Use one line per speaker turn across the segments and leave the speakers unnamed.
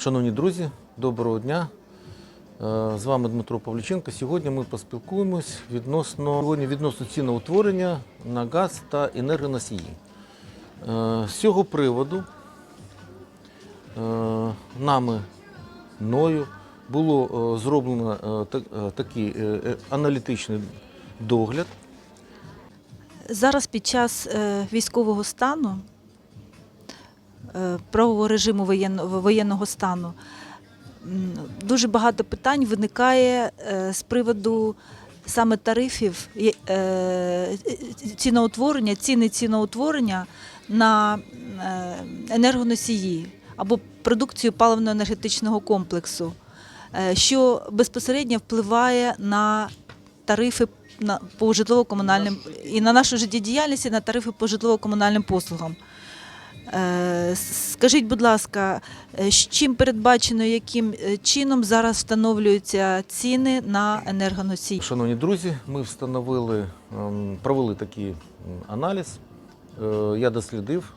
Шановні друзі, доброго дня. Е, З вами Дмитро Павліченко. Сьогодні ми поспілкуємось відносно сьогодні відносно ціноутворення на газ та енергоносії. Е, З цього приводу е, нами мною було зроблено та- такий аналітичний догляд.
Зараз під час військового стану, правового режиму воєнного, стану, дуже багато питань виникає е, з приводу саме тарифів, е, ціноутворення, ціни ціноутворення на е, енергоносії або продукцію паливно-енергетичного комплексу, е, що безпосередньо впливає на тарифи по житлово-комунальним і на нашу життєдіяльність, і на тарифи по житлово-комунальним послугам. Е, Скажіть, будь ласка, е, з чим передбачено, яким е, чином зараз встановлюються ціни на енергоносії?
Шановні друзі, ми встановили, ем, провели такий аналіз. Я дослідив,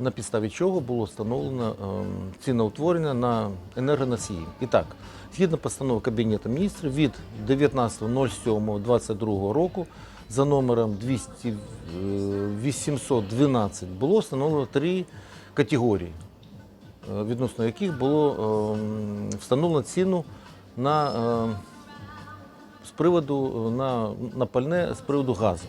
на підставі чого було встановлено ем, ціноутворення на енергоносії. І так, згідно постанови Кабінету міністрів від 19.07.22 року за номером 200, е, 812 було встановлено три категорії, е, відносно яких було ем, встановлено ціну на з приводу е, на, на пальне з приводу газу.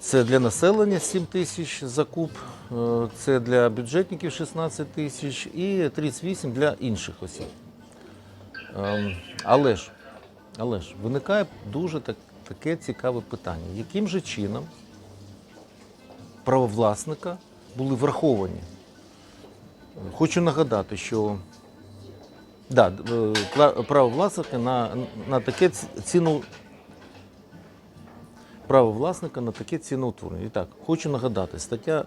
Це для населення 7 тисяч закуп, е, це для бюджетників 16 тисяч і 38 для інших осіб. Ем, Але ж, але ж виникає дуже так, таке цікаве питання. Яким же чином правовласника були враховані? Хочу нагадати, що Да, е, право на, на таке ціну. Право власника на таке ціноутворення. І так, хочу нагадати, стаття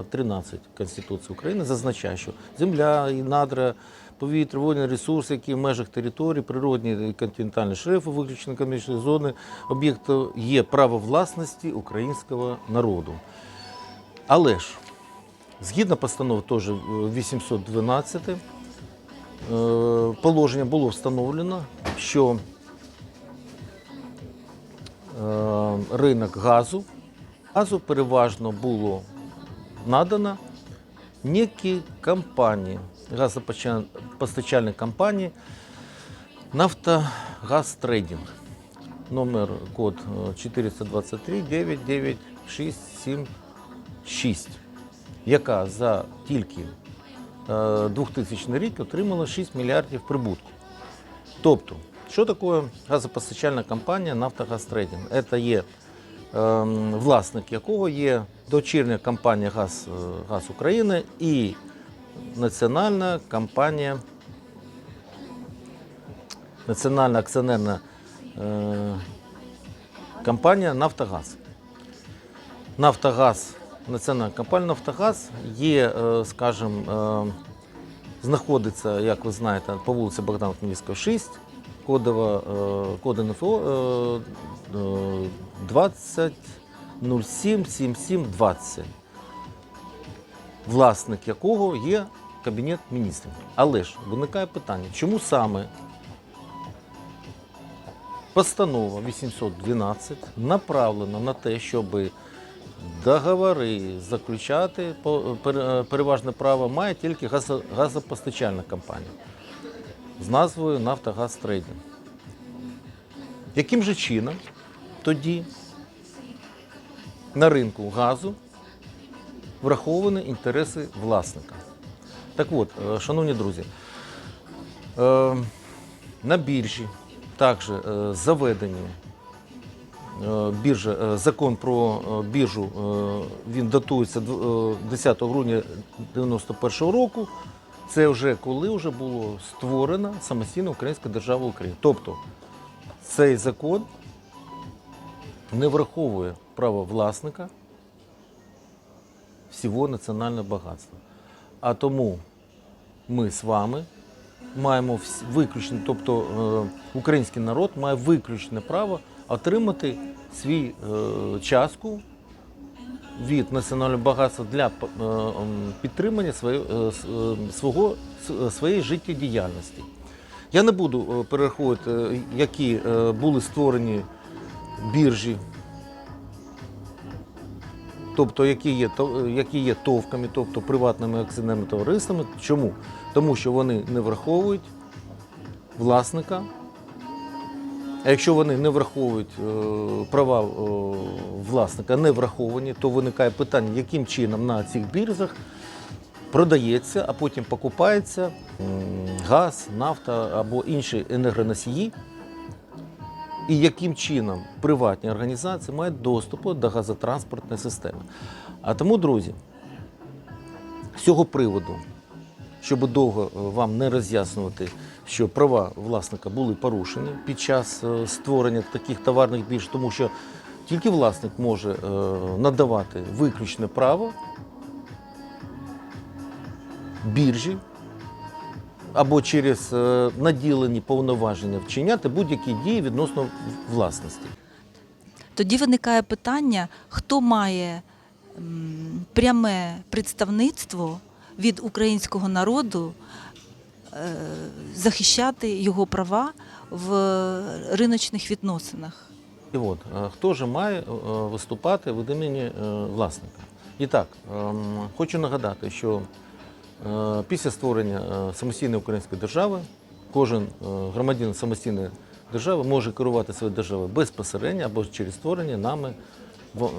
е, 13 Конституції України зазначає, що земля і надра, повітря, водні ресурси, які в межах території, природні і континентальні шрифи, виключені економічної зони, об'єкту є право власності українського народу. Але ж, згідно постанови теж е, 812 е, положення було встановлено, що е, ринок газу, газу переважно було надано некій компанії, газопостачальній компанії Нафтогаз Трейдинг. Номер код е, 423 99676, яка за тільки е, 2000 рік отримала 6 мільярдів прибутку. Тобто, що таке газопостачальна компанія Нафтогаз Трейдинг? Це є ем, власник якого є дочірня компанія Газ, е, Газ України і національна компанія, національна акціонерна е, компанія Нафтогаз. Нафтогаз, національна компанія Нафтогаз є, е, скажімо, е, знаходиться, як ви знаєте, по вулиці Богдана Хмельницького, 6, кодова, е, код НФО е, е, 20 07 77 20, власник якого є Кабінет міністрів. Але ж виникає питання, чому саме постанова 812 направлена на те, щоб договори заключати переважне право має тільки газопостачальна компанія з назвою Нафтогаз Трейдинг. Яким же чином тоді на ринку газу враховані інтереси власника? Так от, е, шановні друзі, е, на біржі також е, заведені біржа, закон про біржу, він датується дв- е, 10 грудня 91 року. Це вже коли вже було створена самостійна Українська держава України. Тобто цей закон не враховує право власника всього національного багатства. А тому ми з вами маємо виключне, тобто е, український народ має виключне право отримати свій е, частку від національного багатства для е, підтримання е, е, свого, своєї життєдіяльності. Я не буду перераховувати, які були створені біржі, тобто які є, які є товками, тобто приватними акціонерними товариствами. Чому? Тому що вони не враховують власника. А якщо вони не враховують е, права е, власника, не враховані, то виникає питання, яким чином на цих біржах продається, а потім покупається газ, нафта або інші енергоносії, і яким чином приватні організації мають доступ до газотранспортної системи. А тому, друзі, з цього приводу, щоб довго е, вам не роз'яснювати, що права власника були порушені під час е, створення таких товарних бірж, тому що тільки власник може е, надавати виключне право біржі або через е, наділені повноваження вчиняти будь-які дії відносно власності.
Тоді виникає питання, хто має пряме представництво від українського народу захищати його права в риночних відносинах.
І от, е, хто ж має е, виступати від імені е, власника? І так, ем, хочу нагадати, що е, після створення е, самостійної української держави кожен е, громадянин самостійної держави може керувати своєю державою безпосередньо або через створення нами,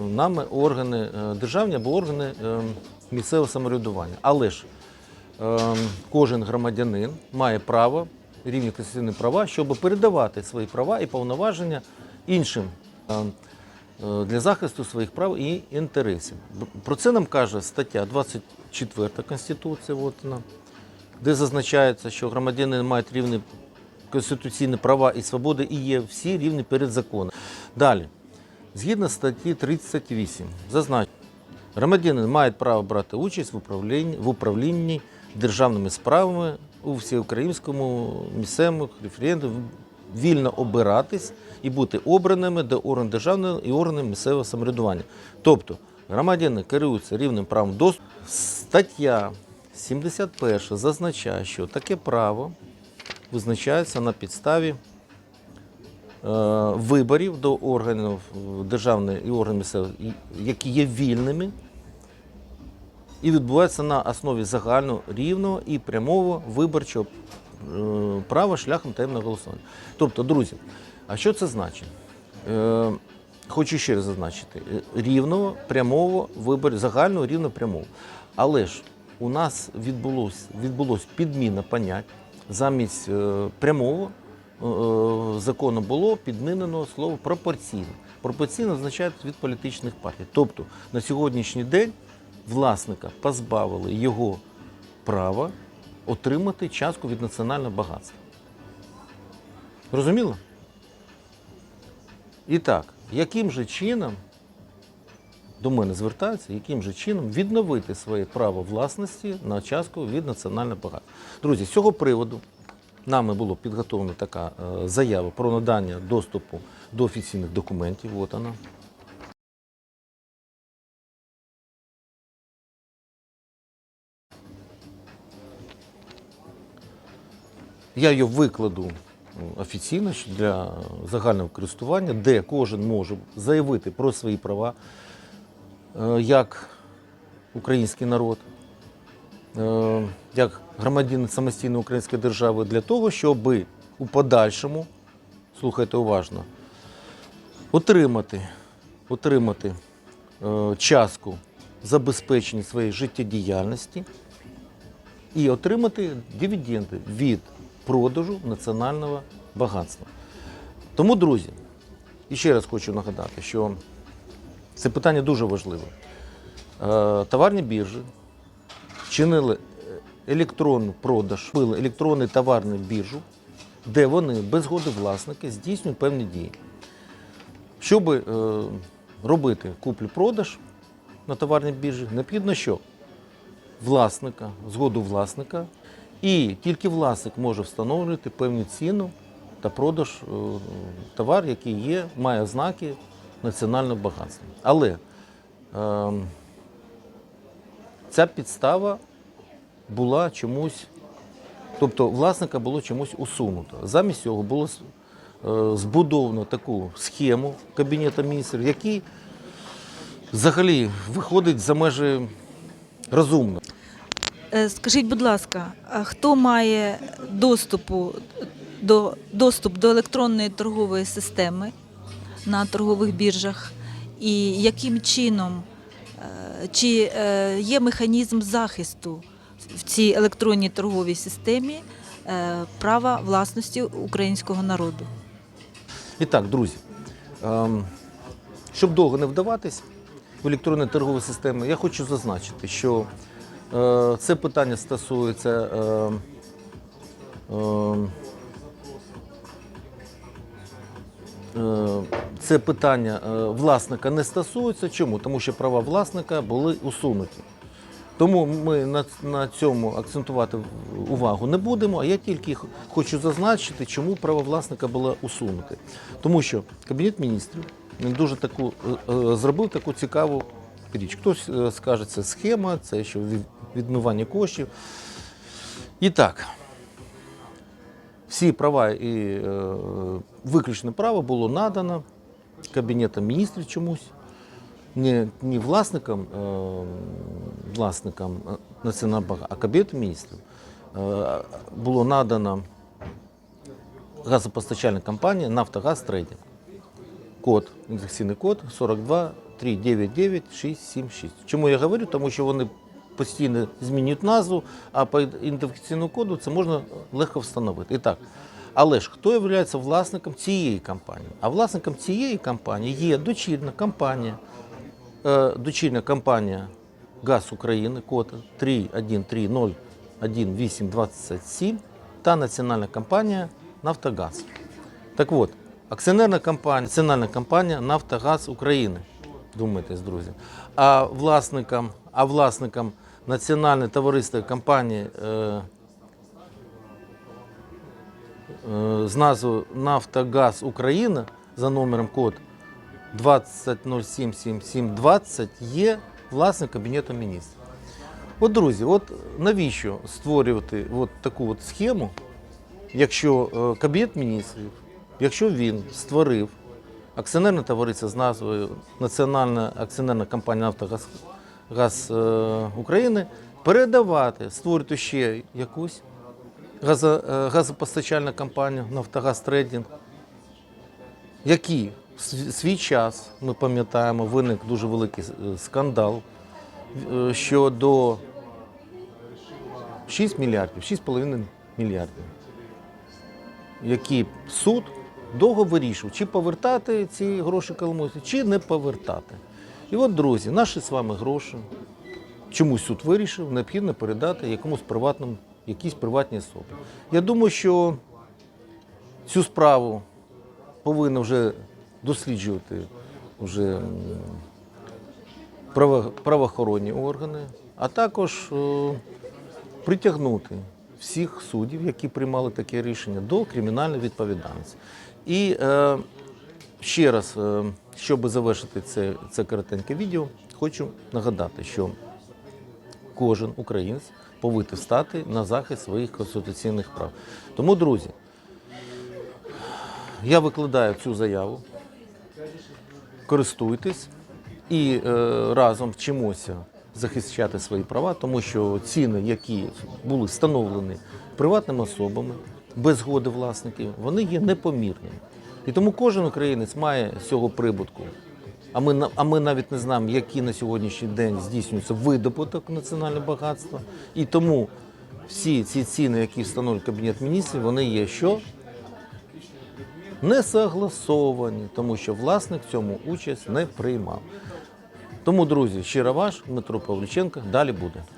нами органи е, державні або органи е, місцевого самоврядування. Але ж Ем, кожен громадянин має право, рівні конституційні права, щоб передавати свої права і повноваження іншим ем, е, для захисту своїх прав і інтересів. Про це нам каже стаття 24 Конституції, от вона, де зазначається, що громадяни мають рівні конституційні права і свободи і є всі рівні перед законом. Далі, згідно статті 38, зазначено, Громадянин мають право брати участь в управлінні, в управлінні державними справами у всеукраїнському місцевому референдумі, вільно обиратись і бути обраними до органів державного і органів місцевого самоврядування. Тобто громадяни керуються рівним правом доступу. Стаття 71 зазначає, що таке право визначається на підставі е, виборів до органів державної і органів місцевої, і- які є вільними і відбуваються на основі загального рівного і прямого виборчого е, права шляхом таємного голосування. Тобто, друзі, а що це значить? Е, Хочу ще раз зазначити: е, рівного, прямого вибору, загального рівного прямого. Але ж у нас відбулось, відбулось підміна понять замість прямого закону було підмінено слово пропорційно. Пропорційно означає від політичних партій. Тобто на сьогоднішній день власника позбавили його права отримати частку від національного багатства. Розуміло? І так, яким же чином до мене звертаються, яким же чином відновити своє право власності на частку від національного багатства. Друзі, з цього приводу нами було підготовлена така е, заява про надання доступу до офіційних документів. От вона. Я її викладу офіційно для загального користування, де кожен може заявити про свої права е, як український народ, е, як громадянин самостійної української держави, для того, щоб у подальшому, слухайте уважно, отримати, отримати е, частку забезпечення своєї життєдіяльності і отримати дивіденди від продажу національного багатства. Тому, друзі, і ще раз хочу нагадати, що це питання дуже важливе. Е, Товарні біржі чинили електронний продаж, били електронний товарний біржу, де вони без згоди власника здійснюють певні дії. Щоб е, робити куплю-продаж на товарній біржі, необхідно що? власника, згоду власника, і тільки власник може встановлювати певну ціну та продаж е, товар, який є, має ознаки національного багатства. Але ем, ця підстава була чомусь, тобто власника було чомусь усунуто. Замість цього було е, збудовано таку схему Кабінету міністрів, який взагалі виходить за межі розумно.
Е, Скажіть, будь ласка, хто має доступу до доступ до електронної торгової системи на торгових біржах, і яким чином е, чи е, є механізм захисту в цій електронній торговій системі права власності українського народу?
І так, друзі, ем, щоб довго не вдаватись в електронні торгові системи, я хочу зазначити, що це питання стосується е, е, е, це питання е, власника не стосується. Чому? Тому що права власника були усунуті. Тому ми на, на цьому акцентувати увагу не будемо. А я тільки хочу зазначити, чому право власника було усунуте. Тому що Кабінет міністрів дуже таку е, е, зробив таку цікаву річ. Хтось е, скаже, це схема, це що відмивання коштів. І так, всі права і е, виключне право було надано Кабінетом міністрів чомусь не, не власникам, е, власникам е, Національного банку, а Кабінету міністрів е, було надано газопостачальна компанія Нафтогаз Трейдинг. Код, індексаційний код 42 399 676. Чому я говорю? Тому що вони постійно змінюють назву, а по ідентифікаційному коду це можна легко встановити. І так, але ж хто є власником цієї компанії? А власником цієї компанії є дочірна компанія, е, дочірня компанія Газ України, код 31301827 та національна компанія Нафтогаз. Так от, акціонерна компанія, національна компанія Нафтогаз України. Думаєтесь, друзі. А власникам, а власникам національної товариства компанії е, е, з назвою Нафтогаз Україна за номером код 20077720 є власник Кабінету міністрів. От, друзі, от навіщо створювати от таку от схему, якщо е, Кабінет міністрів, якщо він створив акціонерне товариство з назвою Національна акціонерна компанія Нафтогаз Газ е, України, передавати, створити ще якусь е, газопостачальну компанію Нафтогаз Трейдинг, які в свій час, ми пам'ятаємо, виник дуже великий е, скандал щодо 6 мільярдів, 6,5 мільярдів, які суд довго вирішував, чи повертати ці гроші Коломойську, чи не повертати. І от, друзі, наші з вами гроші чомусь суд вирішив, необхідно передати якомусь приватному, якійсь приватній особі. Я думаю, що цю справу повинні вже досліджувати вже право- правоохоронні органи, а також е, притягнути всіх суддів, які приймали таке рішення, до кримінальної відповідальності. І е, ще раз, е, щоб завершити це, це коротеньке відео, хочу нагадати, що кожен українець повинен стати на захист своїх конституційних прав. Тому, друзі, я викладаю цю заяву, користуйтесь і е, разом вчимося захищати свої права, тому що ціни, які були встановлені приватними особами без згоди власників, вони є непомірними. І тому кожен українець має з цього прибутку. А ми, а ми навіть не знаємо, які на сьогоднішній день здійснюється видобуток національного багатства. І тому всі ці ціни, які встановлює Кабінет міністрів, вони є що? Не согласовані, тому що власник в цьому участь не приймав. Тому, друзі, щиро ваш Дмитро Павліченко. Далі буде.